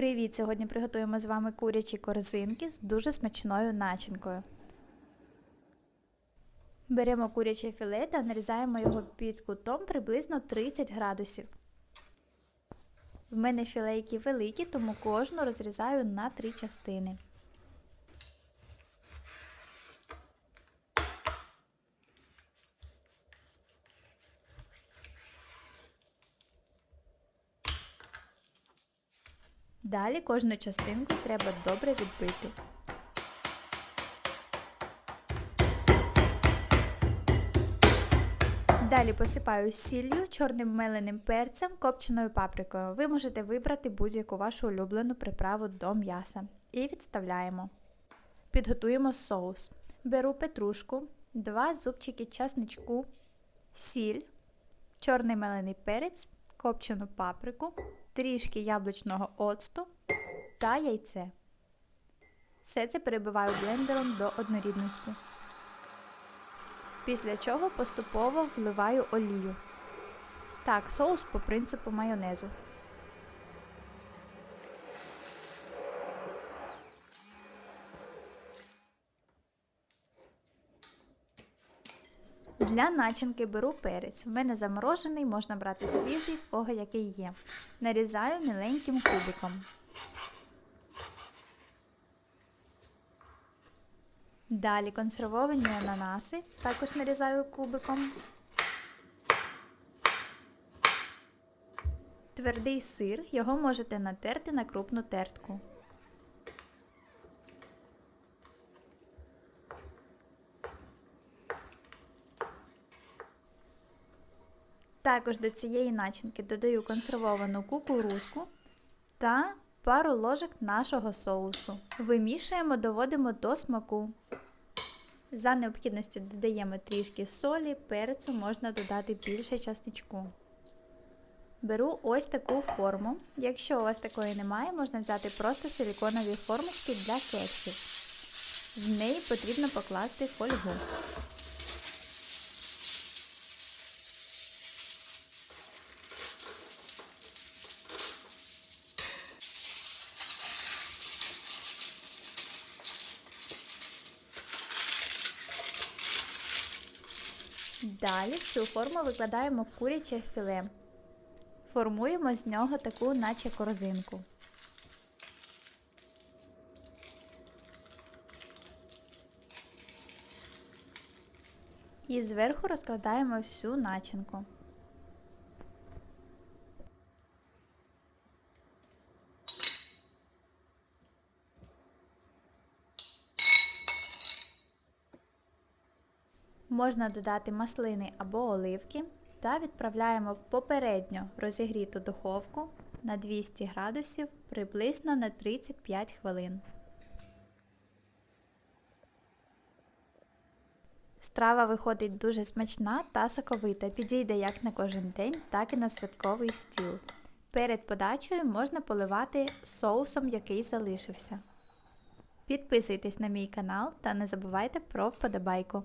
Привіт! Сьогодні приготуємо з вами курячі корзинки з дуже смачною начинкою. Беремо куряче філе та нарізаємо його під кутом приблизно 30 градусів. В мене філейки великі, тому кожну розрізаю на три частини. Далі кожну частинку треба добре відбити. Далі посипаю сіллю, чорним меленим перцем, копченою паприкою. Ви можете вибрати будь-яку вашу улюблену приправу до м'яса. І відставляємо. Підготуємо соус. Беру петрушку, 2 зубчики часничку, сіль, чорний мелений перець, копчену паприку, трішки яблучного оцту та яйце. Все це перебиваю блендером до однорідності. Після чого поступово вливаю олію. Так, соус по принципу майонезу. Для начинки беру перець. В мене заморожений, можна брати свіжий, в кого який є. Нарізаю міленьким кубиком. Далі консервовані ананаси, також нарізаю кубиком. Твердий сир, його можете натерти на крупну тертку. Також до цієї начинки додаю консервовану кукурузку та пару ложок нашого соусу. Вимішуємо, доводимо до смаку. За необхідності додаємо трішки солі, перцю можна додати більше часничку. Беру ось таку форму. Якщо у вас такої немає, можна взяти просто силіконові формочки для кексів. В неї потрібно покласти фольгу. Далі в цю форму викладаємо куряче філе. Формуємо з нього таку, наче корзинку. І зверху розкладаємо всю начинку. Можна додати маслини або оливки та відправляємо в попередньо розігріту духовку на 200 градусів приблизно на 35 хвилин. Страва виходить дуже смачна та соковита, підійде як на кожен день, так і на святковий стіл. Перед подачею можна поливати соусом, який залишився. Підписуйтесь на мій канал та не забувайте про вподобайку.